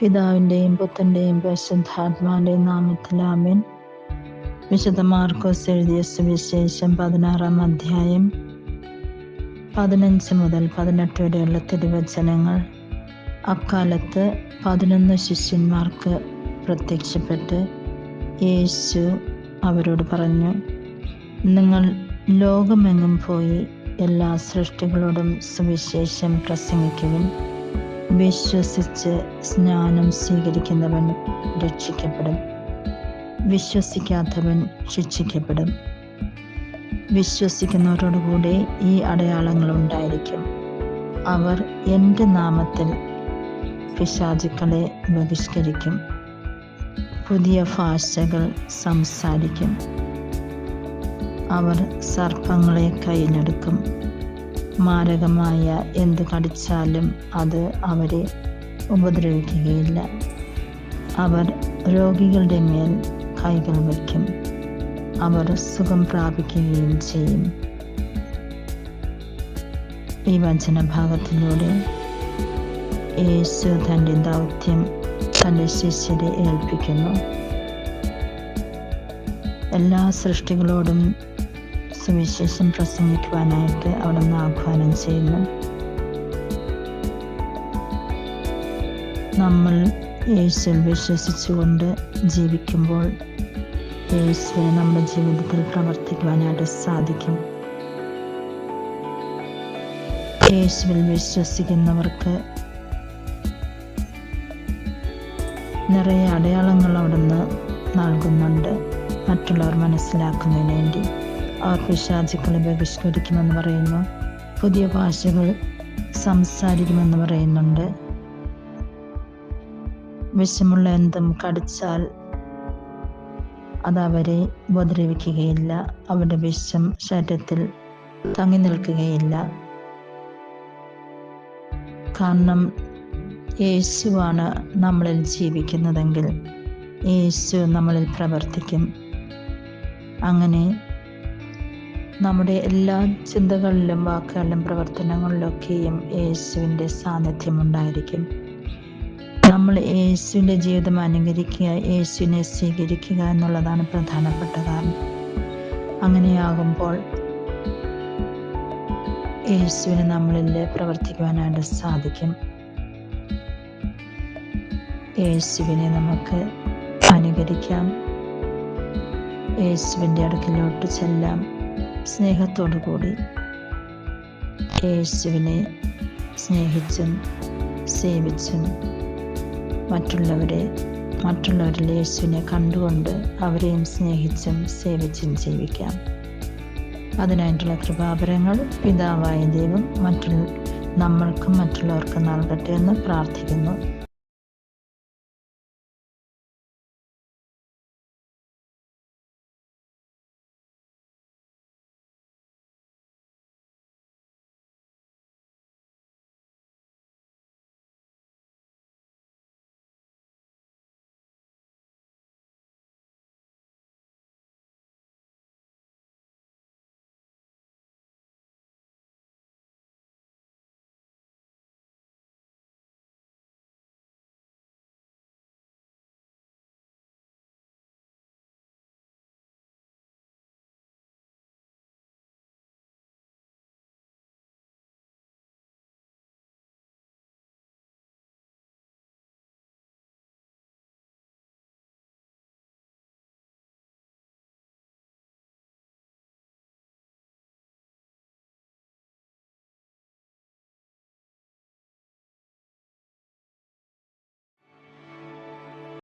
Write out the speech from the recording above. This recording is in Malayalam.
പിതാവിന്റെയും പുത്തന്റെയും പരിശുദ്ധാത്മാവിന്റെയും നാമത്തിൽ ആമേൻ. വിശുദ്ധ മാർക്കോസ് എഴുതിയ സുവിശേഷം പതിനാറാം അധ്യായം പതിനഞ്ച് മുതൽ പതിനെട്ട് വരെയുള്ള തിരുവചനങ്ങൾ. അക്കാലത്ത് പതിനൊന്ന് ശിഷ്യന്മാർക്ക് പ്രത്യക്ഷപ്പെട്ട് യേശു അവരോട് പറഞ്ഞു നിങ്ങൾ ലോകമെങ്ങും പോയി എല്ലാ സൃഷ്ടികളോടും സുവിശേഷം പ്രസംഗിക്കുവിൻ. വിശ്വസിച്ച് സ്നാനം സ്വീകരിക്കുന്നവൻ രക്ഷിക്കപ്പെടും. വിശ്വസിക്കാത്തവൻ ശിക്ഷിക്കപ്പെടും. വിശ്വസിക്കുന്നവരോടുകൂടെ ഈ അടയാളങ്ങൾ ഉണ്ടായിരിക്കും അവർ എന്റെ നാമത്തിൽ പിശാചുക്കളെ ബഹിഷ്കരിക്കും. പുതിയ ഭാഷകൾ സംസാരിക്കും. അവർ സർപ്പങ്ങളെ കയ്യിലെടുക്കും. മാരകമായ എന്ത് കടിച്ചാലും അത് അവരെ ഉപദ്രവിക്കുകയില്ല. അവർ രോഗികളുടെ മേൽ കൈകൾ വയ്ക്കും. അവർ സുഖം പ്രാപിക്കുകയും ചെയ്യും. ഈ വചനഭാഗത്തിലൂടെ യേശു തന്റെ ദൗത്യം തന്റെ ശിഷ്യരെ ഏൽപ്പിക്കുന്നു. എല്ലാ സൃഷ്ടികളോടും സുവിശേഷം പ്രസംഗിക്കുവാനായിട്ട് അവിടെ നിന്ന് ആഹ്വാനം ചെയ്യുന്നു നമ്മൾ യേശുവിൽ വിശ്വസിച്ചുകൊണ്ട് ജീവിക്കുമ്പോൾ യേശുവിനെ നമ്മുടെ ജീവിതത്തിൽ പ്രവർത്തിക്കുവാനായിട്ട് സാധിക്കും യേശുവിൽ വിശ്വസിക്കുന്നവർക്ക് നിറയെ അടയാളങ്ങൾ അവിടുന്ന് നൽകുന്നുണ്ട് മറ്റുള്ളവർ മനസ്സിലാക്കുന്നതിന് വേണ്ടി അവർ പിശാചുക്കളെ ബഹിഷ്കരിക്കുമെന്ന് പറയുന്നു. പുതിയ ഭാഷകൾ സംസാരിക്കുമെന്ന് പറയുന്നുണ്ട്. വിഷമുള്ള എന്തും കടിച്ചാൽ അത് അവരെ ഉപദ്രവിക്കുകയില്ല. അവരുടെ വിഷം ശരീരത്തിൽ തങ്ങി നിൽക്കുകയില്ല. കാരണം യേശുവാണ് നമ്മളിൽ ജീവിക്കുന്നതെങ്കിൽ യേശു നമ്മളിൽ പ്രവർത്തിക്കും. അങ്ങനെ നമ്മുടെ എല്ലാ ചിന്തകളിലും വാക്കുകളിലും പ്രവർത്തനങ്ങളിലൊക്കെയും യേശുവിന്റെ സാന്നിധ്യം ഉണ്ടായിരിക്കും നമ്മൾ യേശുവിന്റെ ജീവിതം അനുകരിക്കുക യേശുവിനെ സ്വീകരിക്കുക എന്നുള്ളതാണ് പ്രധാനപ്പെട്ട കാരണം. അങ്ങനെയാകുമ്പോൾ യേശുവിന് നമ്മളിൽ പ്രവർത്തിക്കുവാനായിട്ട് സാധിക്കും. യേശുവിനെ നമുക്ക് അനുകരിക്കാം. യേശുവിന്റെ അടുക്കിലോട്ട് ചെല്ലാം. സ്നേഹത്തോടു കൂടി യേശുവിനെ സ്നേഹിച്ചും സേവിച്ചും മറ്റുള്ളവരെ മറ്റുള്ളവരിൽ യേശുവിനെ കണ്ടുകൊണ്ട് അവരെയും സ്നേഹിച്ചും സേവിച്ചും ജീവിക്കാം. അതിനായിട്ടുള്ള കൃപാപരങ്ങൾ പിതാവായ ദൈവം മറ്റുള്ള നമ്മൾക്കും മറ്റുള്ളവർക്കും നൽകട്ടെ എന്ന് പ്രാർത്ഥിക്കുന്നു.